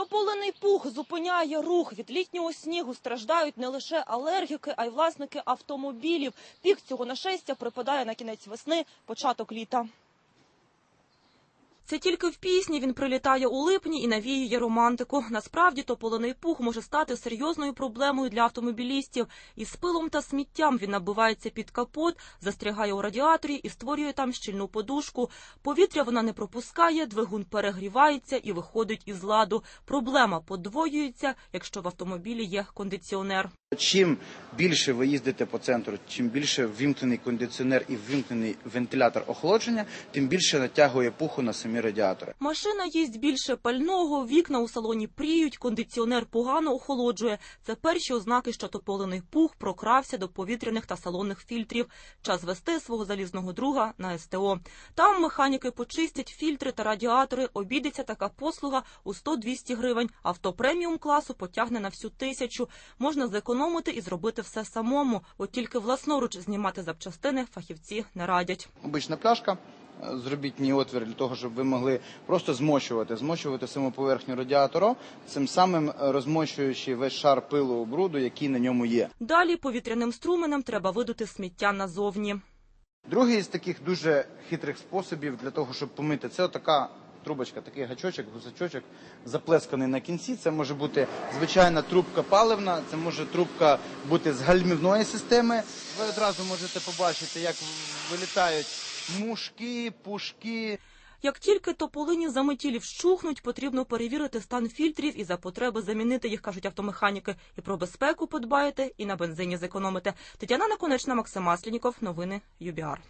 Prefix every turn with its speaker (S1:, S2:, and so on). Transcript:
S1: Тополиний пух зупиняє рух. Від літнього снігу страждають не лише алергіки, а й власники автомобілів. Пік цього нашестя припадає на кінець весни, початок літа. Це тільки в пісні він прилітає у липні і навіює романтику. Насправді тополиний пух може стати серйозною проблемою для автомобілістів. Із пилом та сміттям він набивається під капот, застрягає у радіаторі і створює там щільну подушку. Повітря вона не пропускає, двигун перегрівається і виходить із ладу. Проблема подвоюється, якщо в автомобілі є кондиціонер.
S2: Чим більше ви їздите по центру, чим більше ввімкнений кондиціонер і ввімкнений вентилятор охолодження, тим більше натягує пуху на самі радіатори.
S1: Машина їсть більше пального, вікна у салоні пріють, кондиціонер погано охолоджує. Це перші ознаки, що тополиний пух прокрався до повітряних та салонних фільтрів. Час вести свого залізного друга на СТО. Там механіки почистять фільтри та радіатори. Обійдеться така послуга у 100-200 гривень. Авто преміум класу потягне на всю тисячу. Можна зекономити і зробити все самому. От тільки власноруч знімати запчастини фахівці не радять.
S2: Обична пляшка. Зробіть ній отвір для того, щоб ви могли просто змочувати, змочувати саму поверхню радіатора, цим самим е, розмочуючи весь шар пилу бруду, який на ньому є.
S1: Далі повітряним струменем треба видути сміття назовні.
S2: Другий із таких дуже хитрих способів для того, щоб помити, це така трубочка, такий гачочок, гусачочок, заплесканий на кінці. Це може бути звичайна трубка паливна, це може трубка бути з гальмівної системи. Ви одразу можете побачити, як вилітають мушки, пушки.
S1: Як тільки тополині заметілі вщухнуть, потрібно перевірити стан фільтрів і за потреби замінити їх, кажуть автомеханіки. І про безпеку подбаєте, і на бензині зекономите. Тетяна Наконечна, Максим Масленіков. Новини ЮБІАР.